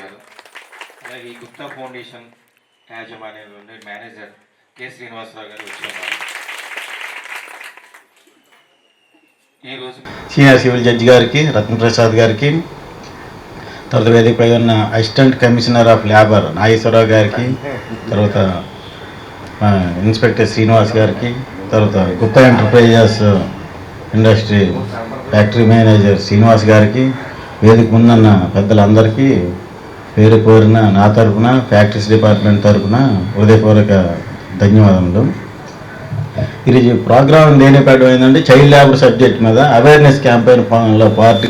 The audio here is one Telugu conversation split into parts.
గారు అలాగే ఈ గుప్తా ఫౌండేషన్ యాజమాన్యంలో మేనేజర్ కె. శ్రీనివాసరావు గారు వచ్చున్నారు ఈరోజు సీనియర్ సివిల్ జడ్జి గారికి రత్నప్రసాద్ గారికి తర్వాత వేదికపై ఉన్న assistant commissioner of labour Nageswara Rao గారికి తర్వాత ఇన్స్పెక్టర్ శ్రీనివాస్ గారికి తర్వాత Gupta enterprises industry factory manager Srinivas గారికి వేదిక ముందున్న పెద్దలందరికీ పేరు కోరిన నా తరపున ఫ్యాక్టరీస్ డిపార్ట్మెంట్ తరపున హృదయపూర్వక ధన్యవాదములు. ఈరోజు ప్రోగ్రామ్ దేని పెట్టడం ఏంటంటే చైల్డ్ లేబర్ సబ్జెక్ట్ మీద అవేర్నెస్ క్యాంపెయిన్లో పార్టీ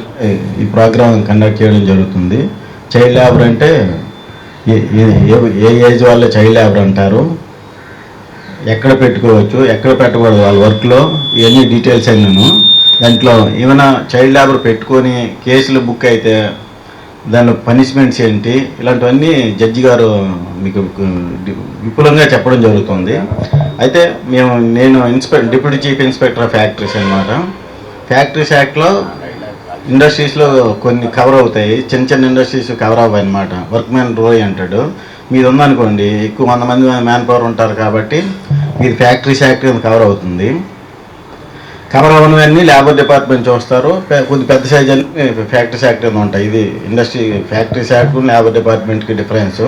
ఈ ప్రోగ్రామ్ కండక్ట్ చేయడం జరుగుతుంది. చైల్డ్ లేబర్ అంటే ఏ- ఏ- ఏజ్ వాళ్ళ చైల్డ్ లేబర్ అంటారు. ఎక్కడ పెట్టుకోవచ్చు ఎక్కడ పెట్టకూడదు వాళ్ళ వర్క్లో ఇవన్నీ డీటెయిల్స్ అయినాను దాంట్లో ఏమైనా చైల్డ్ లేబర్ పెట్టుకొని కేసులు బుక్ అయితే దాని పనిష్మెంట్స్ ఏంటి? ఇలాంటివన్నీ జడ్జి గారు మీకు విపులంగా చెప్పడం జరుగుతుంది. అయితే మేము నేను inspector deputy chief inspector of factories అనమాట ఫ్యాక్టరీస్ యాక్ట్లో ఇండస్ట్రీస్లో కొన్ని కవర్ అవుతాయి. చిన్న చిన్న ఇండస్ట్రీస్ కవర్ అవ్వాయి అనమాట వర్క్ మ్యాన్ రోయ్ అంటాడు. మీది ఉందనుకోండి ఎక్కువ వంద మంది మ్యాన్ పవర్ ఉంటారు కాబట్టి మీది ఫ్యాక్టరీస్ యాక్ట్ కవర్ అవుతుంది. కవర్ లేబర్ డిపార్ట్మెంట్ చూస్తారు. కొద్ది పెద్ద సైజ్ అన్ని ఫ్యాక్టరీస్ యాక్ట్ అని ఉంటాయి. ఇది ఇండస్ట్రీ ఫ్యాక్టరీస్ యాక్ట్ లేబర్ డిపార్ట్మెంట్కి డిఫరెన్స్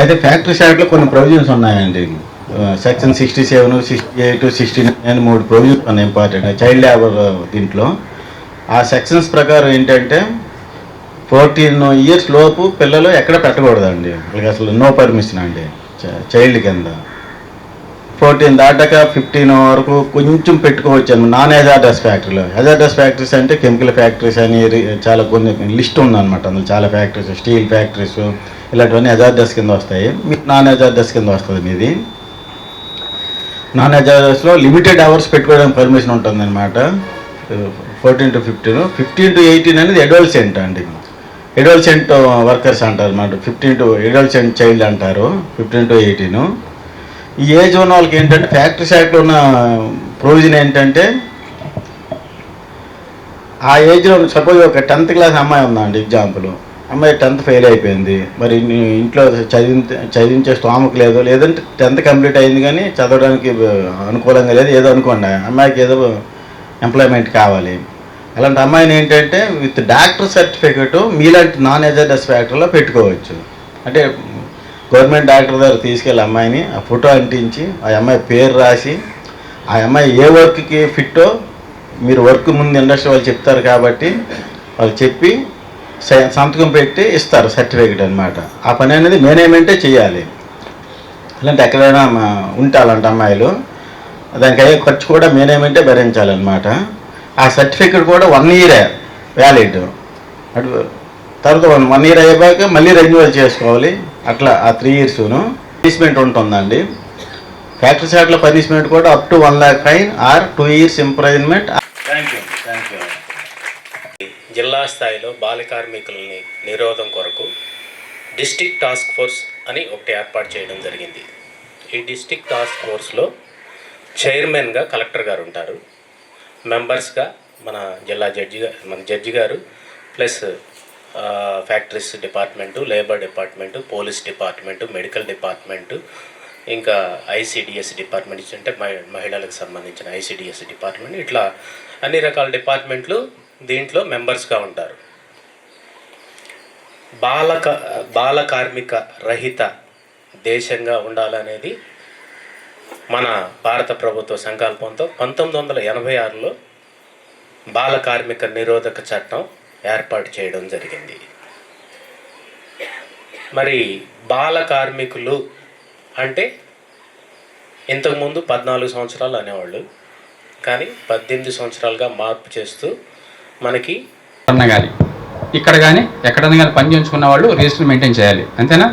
అయితే ఫ్యాక్టరీస్ యాక్ట్లో కొన్ని ప్రొవిజన్స్ ఉన్నాయండి. Section sixty seven sixty eight sixty nine మూడు ప్రొవిజన్స్ ఉన్నాయి ఇంపార్టెంట్ చైల్డ్ లేబర్ దీంట్లో. ఆ సెక్షన్స్ ప్రకారం ఏంటంటే ఫోర్టీన్ ఇయర్స్ లోపు పిల్లలు ఎక్కడ పెట్టకూడదండి. వాళ్ళకి అసలు నో పర్మిషన్ అండి. చైల్డ్ కింద. ఫోర్టీన్ దాటాక ఫిఫ్టీన్ వరకు కొంచెం పెట్టుకోవచ్చు నాన్ హెజార్డస్ ఫ్యాక్టరీలో. హెజార్డస్ ఫ్యాక్టరీస్ అంటే కెమికల్ ఫ్యాక్టరీస్ అని చాలా కొన్ని లిస్ట్ ఉందన్నమాట అందులో. చాలా ఫ్యాక్టరీస్ స్టీల్ ఫ్యాక్టరీస్ ఇలాంటివన్నీ హెజార్డస్ కింద వస్తాయి. మీకు నాన్ హెజార్డస్ కింద వస్తుంది మీది. నాన్ హెజార్డస్లో లిమిటెడ్ అవర్స్ పెట్టుకోవడానికి పర్మిషన్ ఉంటుంది అనమాట fourteen to fifteen. Fifteen to eighteen అనేది అడోల్సెంట్ అండి. అడోల్సెంట్ వర్కర్స్ అంటారు అనమాట ఫిఫ్టీన్ టు అడోల్సెంట్ చైల్డ్ అంటారు. Fifteen to eighteen. ఈ ఏజ్ ఉన్న వాళ్ళకి ఏంటంటే ఫ్యాక్టరీ యాక్ట్లో ఉన్న ప్రొవిజన్ ఏంటంటే ఆ ఏజ్లో సపోజ్ ఒక టెన్త్ క్లాస్ అమ్మాయి ఉందండి ఎగ్జాంపుల్ అమ్మాయి టెన్త్ ఫెయిల్ అయిపోయింది. మరి ఇంట్లో చదివి చదివించే స్తోమకు లేదు. లేదంటే టెన్త్ కంప్లీట్ అయింది కానీ చదవడానికి అనుకూలంగా లేదు. ఏదో అనుకోండి అమ్మాయికి ఏదో ఎంప్లాయ్మెంట్ కావాలి. అలాంటి అమ్మాయిని ఏంటంటే విత్ డాక్టర్ సర్టిఫికెట్ మీలాంటి నాన్ ఎజర్డస్ ఫ్యాక్టరీలో పెట్టుకోవచ్చు. అంటే గవర్నమెంట్ డాక్టర్ దగ్గర తీసుకెళ్ళి అమ్మాయిని ఆ ఫోటో అంటించి ఆ అమ్మాయి పేరు రాసి ఆ అమ్మాయి ఏ వర్క్కి ఫిట్టో మీరు వర్క్ ముందు ఇండస్ట్రీ వాళ్ళు చెప్తారు కాబట్టి వాళ్ళు చెప్పి సంతకం పెట్టి ఇస్తారు సర్టిఫికేట్ అనమాట ఆ పని అనేది మేనేజ్మెంటే చేయాలి. ఇలాంటి ఎక్కడైనా ఉంటే అలాంటి అమ్మాయిలు దానికి అయ్యే ఖర్చు కూడా మేనేజ్మెంటే భరించాలన్నమాట. ఆ సర్టిఫికేట్ కూడా వన్ ఇయరే వ్యాలిడ్. అటు తర్వాత వన్ వన్ ఇయర్ అయ్యాక మళ్ళీ రెన్యువల్ చేసుకోవాలి. అట్లా ఆ త్రీ ఇయర్స్ను పనిష్మెంట్ ఉంటుందండి. ఫ్యాక్టరీ సైడ్లో పనిష్మెంట్ కూడా up to one lakh fine or two years imprisonment thank you thank you జిల్లా స్థాయిలో బాల కార్మికులని నిరోధం కొరకు డిస్టిక్ టాస్క్ ఫోర్స్ అని ఒకటి ఏర్పాటు చేయడం జరిగింది. ఈ డిస్టిక్ టాస్క్ ఫోర్స్లో చైర్మన్గా కలెక్టర్ గారు ఉంటారు. మెంబర్స్గా మన జిల్లా జడ్జి మన జడ్జి గారు plus factories department labour department police department medical department ఇంకా ఐసిడిఎస్ డిపార్ట్మెంట్ అంటే మహిళలకు సంబంధించిన ఐసిడిఎస్ డిపార్ట్మెంట్ ఇట్లా అన్ని రకాల డిపార్ట్మెంట్లు దీంట్లో మెంబర్స్గా ఉంటారు. బాలక బాల కార్మిక రహిత దేశంగా ఉండాలనేది మన భారత ప్రభుత్వ సంకల్పంతో పంతొమ్మిది వందల ఎనభై ఆరులో బాల కార్మిక నిరోధక చట్టం ఏర్పాటు చేయడం జరిగింది. మరి బాల కార్మికులు అంటే ఇంతకుముందు పద్నాలుగు సంవత్సరాలు అనేవాళ్ళు. కానీ పద్దెనిమిది సంవత్సరాలుగా మార్పు చేస్తూ మనకి అన్న కానీ ఇక్కడ కానీ ఎక్కడన్నా కానీ పని చేయించుకున్న వాళ్ళు రిజిస్టర్ మెయింటైన్ చేయాలి. అంతేనా?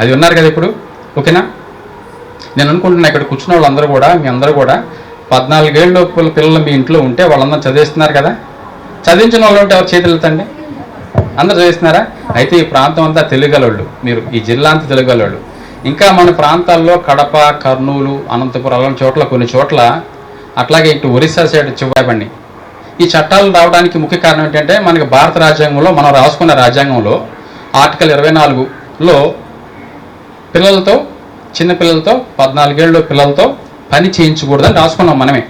అది ఉన్నారు కదా ఇప్పుడు. ఓకేనా? నేను అనుకుంటున్నా ఇక్కడ కూర్చున్న వాళ్ళందరూ కూడా మీ అందరూ కూడా పద్నాలుగేళ్ళ లోపల పిల్లలు మీ ఇంట్లో ఉంటే వాళ్ళందరూ చదివిస్తున్నారు కదా. చదివించిన వాళ్ళు ఉంటే ఎవరు చేతులు ఎత్తండి? అందరు చదివిస్తున్నారా? అయితే ఈ ప్రాంతం అంతా తెలుగలోళ్ళు. మీరు ఈ జిల్లా అంతా తెలుగలోళ్ళు. ఇంకా మన ప్రాంతాల్లో కడప కర్నూలు అనంతపురం అలాంటి చోట్ల కొన్ని చోట్ల అట్లాగే ఇటు ఒరిస్సా సైడ్ చివ్వబండి ఈ చట్టాలు రావడానికి ముఖ్య కారణం ఏంటంటే మనకి భారత రాజ్యాంగంలో మనం రాసుకున్న రాజ్యాంగంలో ఆర్టికల్ ఇరవై నాలుగులో పిల్లలతో చిన్న పిల్లలతో పద్నాలుగేళ్ళు పిల్లలతో పని చేయించకూడదని రాసుకున్నాం మనమే.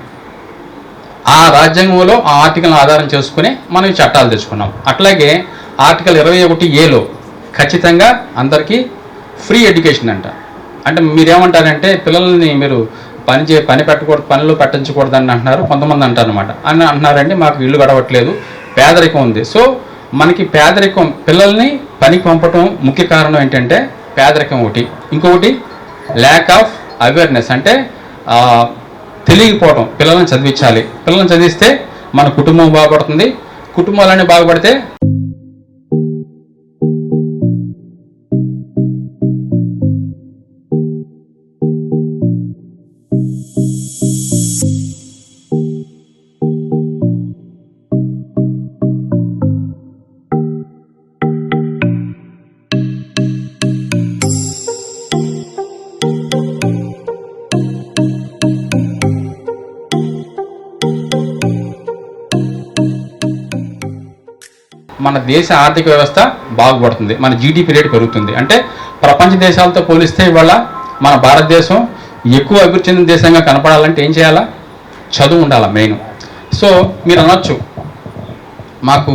ఆ రాజ్యాంగంలో ఆ ఆర్టికల్ ఆధారం చేసుకుని మనం ఈ చట్టాలు తెచ్చుకున్నాం. అట్లాగే ఆర్టికల్ ఇరవై ఒకటి ఏలో ఖచ్చితంగా అందరికీ ఫ్రీ ఎడ్యుకేషన్ అంట. అంటే మీరేమంటారంటే పిల్లల్ని మీరు పని చే పని పెట్టకూడదు పనులు పట్టించకూడదని అంటున్నారు కొంతమంది అంటారు అనమాట అని అంటున్నారండి మాకు ఇల్లు గడవట్లేదు పేదరికం ఉంది. సో మనకి పేదరికం పిల్లల్ని పనికి పంపటం ముఖ్య కారణం ఏంటంటే పేదరికం ఒకటి. ఇంకొకటి ల్యాక్ ఆఫ్ అవేర్నెస్ అంటే తెలియకపోవటం పిల్లల్ని చదివించాలి. పిల్లల్ని చదివిస్తే మన కుటుంబం బాగుపడుతుంది. కుటుంబాలన్నీ బాగుపడితే మన దేశ ఆర్థిక వ్యవస్థ బాగుపడుతుంది. మన జీడిపి రేటు పెరుగుతుంది. అంటే ప్రపంచ దేశాలతో పోలిస్తే ఇవాళ మన భారతదేశం ఎక్కువ అభివృద్ధి చెందిన దేశంగా కనపడాలంటే ఏం చేయాలా? చదువు ఉండాలా మెయిన్. సో మీరు అనొచ్చు మాకు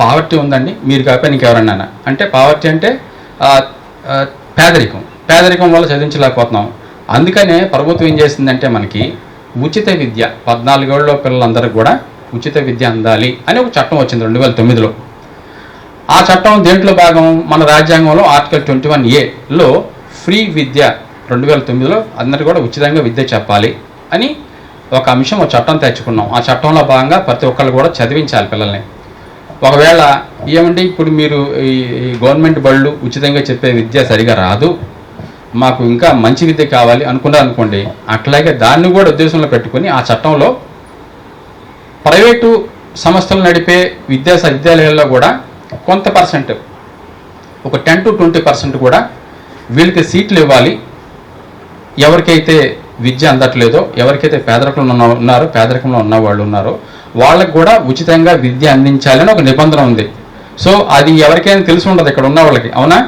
పావర్టీ ఉందండి. మీరు కాకపోతే ఇంకెవరన్నా అంటే పావర్టీ అంటే పేదరికం. పేదరికం వల్ల చదివించలేకపోతున్నాం. అందుకనే ప్రభుత్వం ఏం చేసిందంటే మనకి ఉచిత విద్య పద్నాలుగేళ్ళలో పిల్లలందరికీ కూడా ఉచిత విద్య అందాలి అని ఒక చట్టం వచ్చింది రెండు వేల తొమ్మిదిలో. ఆ చట్టం దేంట్లో భాగం? మన రాజ్యాంగంలో ఆర్టికల్ ట్వంటీ వన్ ఏలో ఫ్రీ విద్య రెండు వేల తొమ్మిదిలో అందరికీ కూడా ఉచితంగా విద్య చెప్పాలి అని ఒక అంశం ఒక చట్టం తెచ్చుకున్నాం. ఆ చట్టంలో భాగంగా ప్రతి ఒక్కళ్ళు కూడా చదివించాలి పిల్లల్ని. ఒకవేళ ఏమంటే ఇప్పుడు మీరు ఈ గవర్నమెంట్ బళ్ళు ఉచితంగా చెప్పే విద్య సరిగా రాదు మాకు ఇంకా మంచి విద్య కావాలి అనుకున్నారు అనుకోండి అట్లాగే దాన్ని కూడా ఉద్దేశంలో పెట్టుకుని ఆ చట్టంలో ప్రైవేటు సంస్థలు నడిపే విద్యా విద్యాలయాల్లో కూడా కొంత పర్సెంట్ ఒక టెన్ టు ట్వంటీ పర్సెంట్ కూడా వీళ్ళకి సీట్లు ఇవ్వాలి. ఎవరికైతే విద్య అందట్లేదో ఎవరికైతే పేదరికంలో ఉన్న ఉన్నారో పేదరికంలో ఉన్న వాళ్ళు ఉన్నారో వాళ్ళకు కూడా ఉచితంగా విద్య అందించాలని ఒక నిబంధన ఉంది. సో అది ఎవరికైనా తెలిసి ఉండదు ఇక్కడ ఉన్న వాళ్ళకి అవునా?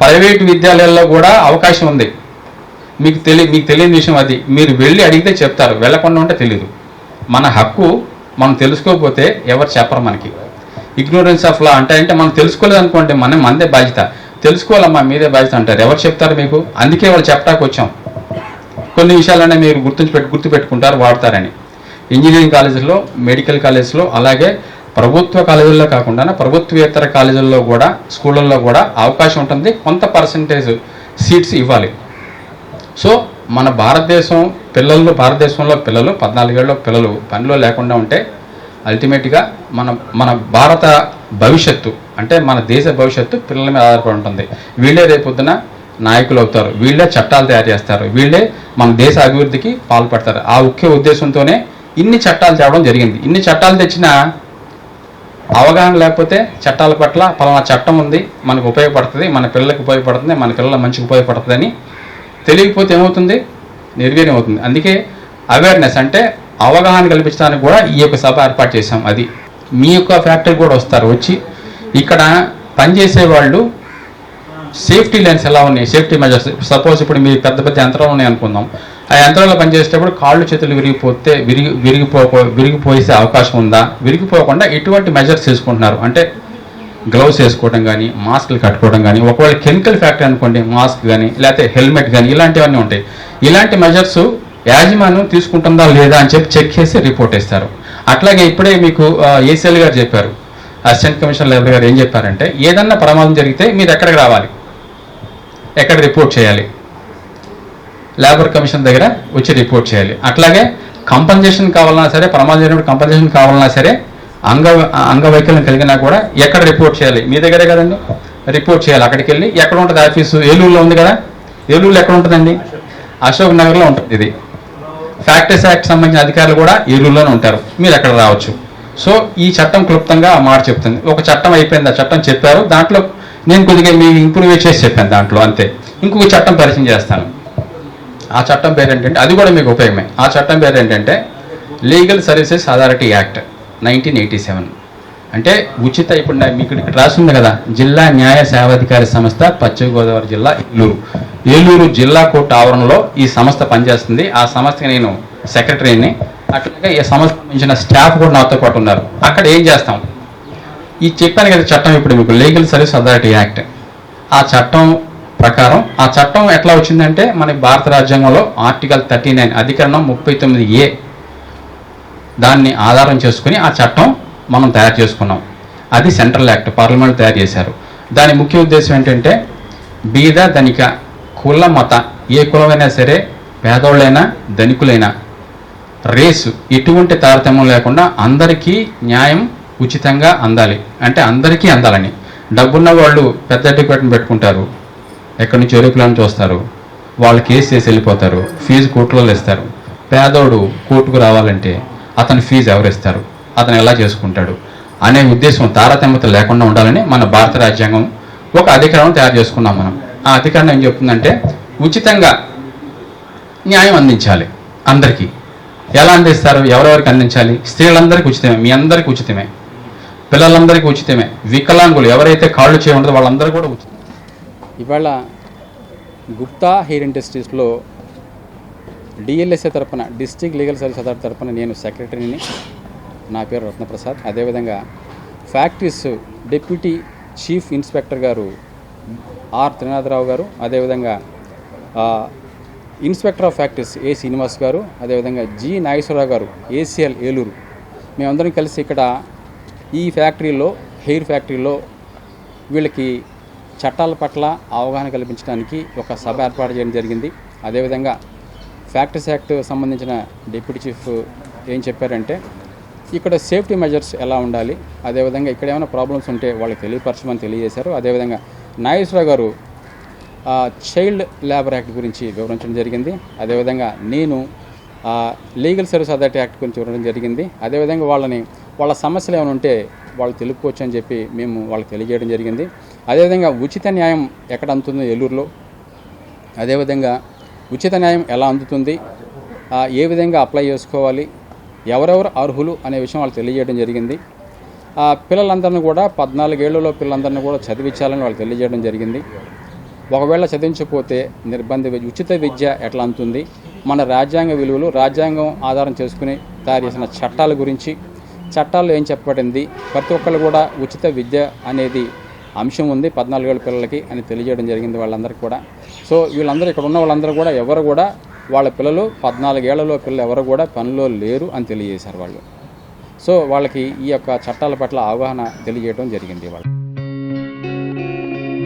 ప్రైవేటు విద్యాలయాల్లో కూడా అవకాశం ఉంది. మీకు తెలియ మీకు తెలియని విషయం అది. మీరు వెళ్ళి అడిగితే చెప్తారు వెళ్ళకుండా ఉంటే తెలియదు మన హక్కు మనం తెలుసుకోకపోతే ఎవరు చెప్పరు మనకి. ఇగ్నోరెన్స్ ఆఫ్ లా అంటే అంటే మనం తెలుసుకోలేదు అనుకోండి మనం మనదే బాధ్యత. తెలుసుకోవాలమ్మా మీదే బాధ్యత అంటారు. ఎవరు చెప్తారు మీకు? అందుకే వాళ్ళు చెప్పడానికి వచ్చాం. కొన్ని విషయాలనే మీరు గుర్తుంచి పెట్టు గుర్తుపెట్టుకుంటారు వాడతారని. ఇంజనీరింగ్ కాలేజీలో మెడికల్ కాలేజీలో అలాగే ప్రభుత్వ కాలేజీల్లో కాకుండా ప్రభుత్వేతర కాలేజీల్లో కూడా స్కూళ్ళల్లో కూడా అవకాశం ఉంటుంది. కొంత పర్సంటేజ్ సీట్స్ ఇవ్వాలి. సో మన భారతదేశం పిల్లలు భారతదేశంలో పిల్లలు పద్నాలుగేళ్ళ పిల్లలు పనిలో లేకుండా ఉంటే అల్టిమేట్గా మన మన భారత భవిష్యత్తు అంటే మన దేశ భవిష్యత్తు పిల్లల మీద ఆధారపడి ఉంటుంది. వీళ్ళే రేపొద్దున నాయకులు అవుతారు. వీళ్ళే చట్టాలు తయారు చేస్తారు. వీళ్ళే మన దేశ అభివృద్ధికి పాల్పడతారు. ఆ ముఖ్య ఉద్దేశంతోనే ఇన్ని చట్టాలు తేవడం జరిగింది. ఇన్ని చట్టాలు తెచ్చినా అవగాహన లేకపోతే చట్టాల పట్ల పలానా చట్టం ఉంది మనకు ఉపయోగపడుతుంది మన పిల్లలకు ఉపయోగపడుతుంది మన పిల్లల మంచికి ఉపయోగపడుతుంది అని తెలియకపోతే ఏమవుతుంది? నిర్వీర్యం అవుతుంది. అందుకే అవేర్నెస్ అంటే అవగాహన కల్పించడానికి కూడా ఈ యొక్క సభ ఏర్పాటు చేశాం. అది మీ యొక్క ఫ్యాక్టరీ కూడా వస్తారు వచ్చి. ఇక్కడ పనిచేసే వాళ్ళు సేఫ్టీ లైన్స్ ఎలా ఉన్నాయి? Safety measures. సపోజ్ ఇప్పుడు మీ పెద్ద పెద్ద యంత్రాలు ఉన్నాయి అనుకుందాం. ఆ యంత్రాల్లో పనిచేసేటప్పుడు కాళ్ళు చేతులు విరిగిపోతే విరిగి విరిగిపో విరిగిపోయేసే అవకాశం ఉందా? విరిగిపోకుండా ఎటువంటి మెజర్స్ తీసుకుంటున్నారు అంటే గ్లౌస్ వేసుకోవడం కానీ మాస్క్లు కట్టుకోవడం కానీ ఒకవేళ కెమికల్ ఫ్యాక్టరీ అనుకోండి మాస్క్ కానీ లేకపోతే హెల్మెట్ కానీ ఇలాంటివన్నీ ఉంటాయి. ఇలాంటి మెజర్స్ యాజమాన్యం తీసుకుంటుందా లేదా అని చెప్పి చెక్ చేసి రిపోర్ట్ ఇస్తారు అట్లాగే ఇప్పుడే మీకు ఏసీఎల్ గారు చెప్పారు. అసిస్టెంట్ కమిషనర్ లేబర్ గారు ఏం చెప్పారంటే ఏదన్నా ప్రమాదం జరిగితే మీరు ఎక్కడికి రావాలి? ఎక్కడ రిపోర్ట్ చేయాలి? లేబర్ కమిషన్ దగ్గర వచ్చి రిపోర్ట్ చేయాలి. అట్లాగే కంపన్సేషన్ కావాలన్నా సరే ప్రమాదం జరిగినప్పుడు కంపన్సేషన్ కావాలన్నా సరే అంగ అంగవైకల్యం కలిగినా కూడా ఎక్కడ రిపోర్ట్ చేయాలి? మీ దగ్గరే కదండి. రిపోర్ట్ చేయాలి. అక్కడికి వెళ్ళి ఎక్కడ ఉంటుంది? ఆఫీసు ఏలూరులో ఉంది కదా. ఏలూరులో ఎక్కడ ఉంటుందండి? అశోక్ నగర్లో ఉంటుంది ఇది. ఫ్యాక్టరీస్ యాక్ట్ సంబంధించిన అధికారులు కూడా ఏలూరులోనే ఉంటారు. మీరు అక్కడ రావచ్చు. సో ఈ చట్టం క్లుప్తంగా ఆ మాట చెప్తుంది. ఒక చట్టం అయిపోయింది ఆ చట్టం చెప్పారు. దాంట్లో నేను కొద్దిగా మీ ఇంప్రూవ్ చేసి చెప్పాను దాంట్లో అంతే. ఇంకొక చట్టం పరిచయం చేస్తాను. ఆ చట్టం పేరు ఏంటంటే అది కూడా మీకు ఉపయోగమే. ఆ చట్టం పేరు ఏంటంటే legal services authority act nineteen eighty seven అంటే ఉచిత ఇప్పుడు మీకు ఇక్కడ రాసి ఉంది కదా జిల్లా న్యాయ సేవాధికారి సంస్థ పశ్చిమ గోదావరి జిల్లా ఏలూరు. ఏలూరు జిల్లా కోర్టు ఆవరణలో ఈ సంస్థ పనిచేస్తుంది. ఆ సంస్థకి నేను సెక్రటరీని అట్లాగే ఈ సంస్థ సంబంధించిన స్టాఫ్ కూడా నాతో పాటు ఉన్నారు. అక్కడ ఏం చేస్తాం? ఈ చెప్పాను కదా చట్టం ఇప్పుడు మీకు లీగల్ సర్వీస్ అథారిటీ యాక్ట్ ఆ చట్టం ప్రకారం ఆ చట్టం ఎట్లా వచ్చిందంటే మన భారత రాజ్యాంగంలో ఆర్టికల్ థర్టీ నైన్ అధికరణం ముప్పై తొమ్మిది ఏ దాన్ని ఆధారం చేసుకుని ఆ చట్టం మనం తయారు చేసుకున్నాం. అది సెంట్రల్ యాక్ట్ పార్లమెంట్ తయారు చేశారు. దాని ముఖ్య ఉద్దేశం ఏంటంటే బీద ధనిక కుల మత ఏ కులమైనా సరే పేదోళ్ళైనా ధనికులైనా రేసు ఎటువంటి తారతమ్యం లేకుండా అందరికీ న్యాయం ఉచితంగా అందాలి. అంటే అందరికీ అందాలని. డబ్బున్న వాళ్ళు పెద్ద డిపార్ట్మెంట్ పెట్టుకుంటారు. ఎక్కడి నుంచి ఎరుకులను చూస్తారు. వాళ్ళు కేసు చేసి వెళ్ళిపోతారు. ఫీజు కోర్టులలో ఇస్తారు పేదోడు కోర్టుకు రావాలంటే అతని ఫీజు ఎవరిస్తారు అతను ఎలా చేసుకుంటాడు అనే ఉద్దేశం తారతమ్యత లేకుండా ఉండాలని మన భారత రాజ్యాంగం ఒక అధికారం తయారు చేసుకున్నాం మనం. ఆ అధికారం ఏం చెప్తుందంటే ఉచితంగా న్యాయం అందించాలి అందరికీ. ఎలా అందిస్తారు? ఎవరెవరికి అందించాలి? స్త్రీలందరికీ ఉచితమే మీ అందరికీ ఉచితమే. పిల్లలందరికీ ఉచితమే. వికలాంగులు ఎవరైతే కాళ్ళు చేయ వాళ్ళందరూ కూడా ఉచితం. ఇవాళ గుప్తా హెయిర్ ఇండస్ట్రీస్లో డిఎల్ఎస్ఏ తరపున డిస్ట్రిక్ట్ లీగల్ సర్వీస్ అథారిటీ తరపున నేను సెక్రటరీని నా పేరు రత్నప్రసాద్. అదేవిధంగా ఫ్యాక్టరీస్ డిప్యూటీ చీఫ్ ఇన్స్పెక్టర్ గారు ఆర్ త్రినాథరావు గారు అదేవిధంగా inspector of factories A Srinivas గారు అదేవిధంగా జి నాగేశ్వరరావు గారు ఏసీఎల్ ఏలూరు. మేమందరం కలిసి ఇక్కడ ఈ ఫ్యాక్టరీలో హెయిర్ ఫ్యాక్టరీలో వీళ్ళకి చట్టాల పట్ల అవగాహన కల్పించడానికి ఒక సభ ఏర్పాటు చేయడం జరిగింది. అదేవిధంగా ఫ్యాక్టరీస్ యాక్ట్ సంబంధించిన డిప్యూటీ చీఫ్ ఏం చెప్పారంటే ఇక్కడ సేఫ్టీ మెజర్స్ ఎలా ఉండాలి? అదేవిధంగా ఇక్కడ ఏమైనా ప్రాబ్లమ్స్ ఉంటే వాళ్ళకి తెలియపరచమని తెలియజేశారు. అదేవిధంగా నాగేశ్వరరావు గారు చైల్డ్ లేబర్ యాక్ట్ గురించి వివరించడం జరిగింది. అదేవిధంగా నేను లీగల్ సర్వీస్ అథారిటీ యాక్ట్ గురించి వివరించడం జరిగింది. అదేవిధంగా వాళ్ళని వాళ్ళ సమస్యలు ఏమైనా ఉంటే వాళ్ళు తెలుపుకోవచ్చు అని చెప్పి మేము వాళ్ళకి తెలియజేయడం జరిగింది. అదేవిధంగా ఉచిత న్యాయం ఎక్కడ అందుతుందో ఏలూరులో. అదేవిధంగా ఉచిత న్యాయం ఎలా అందుతుంది? ఏ విధంగా అప్లై చేసుకోవాలి? ఎవరెవరు అర్హులు అనే విషయం వాళ్ళు తెలియజేయడం జరిగింది. ఆ పిల్లలందరినీ కూడా పద్నాలుగేళ్ళలో పిల్లలందరినీ కూడా చదివించాలని వాళ్ళు తెలియజేయడం జరిగింది. ఒకవేళ చదివించకపోతే నిర్బంధ విద్య ఉచిత విద్య ఎట్లా అందుతుంది మన రాజ్యాంగ విలువలు రాజ్యాంగం ఆధారం చేసుకుని తయారు చేసిన చట్టాల గురించి చట్టాల్లో ఏం చెప్పబడింది? ప్రతి ఒక్కళ్ళు కూడా ఉచిత విద్య అనేది అంశం ఉంది పద్నాలుగేళ్ళ పిల్లలకి అని తెలియజేయడం జరిగింది వాళ్ళందరికీ కూడా. సో వీళ్ళందరూ ఇక్కడ ఉన్న వాళ్ళందరూ కూడా ఎవరు కూడా వాళ్ళ పిల్లలు పద్నాలుగేళ్ళలో పిల్లలు ఎవరు కూడా పనిలో లేరు అని తెలియజేశారు వాళ్ళు. సో వాళ్ళకి ఈ యొక్క చట్టాల పట్ల అవగాహన తెలియజేయడం జరిగింది వాళ్ళు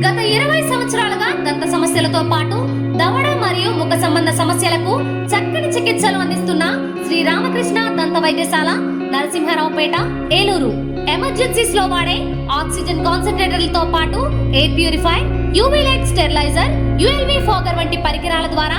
గత ఇరవై సంవత్సరాలుగా దంత సమస్యలతో పాటు దవడ మరియు ముఖ సంబంధ సమస్యలకు చక్కని చికిత్సలు అందిస్తున్న శ్రీ రామకృష్ణ దంత వైద్యశాల నరసింహారావుపేట ఏలూరు. ఎమర్జెన్సీస్లో వాడే ఆక్సిజన్ కాన్సన్ట్రేటర్లతో పాటు air purify UV light steriliser ULV fogger వంటి పరికరాల ద్వారా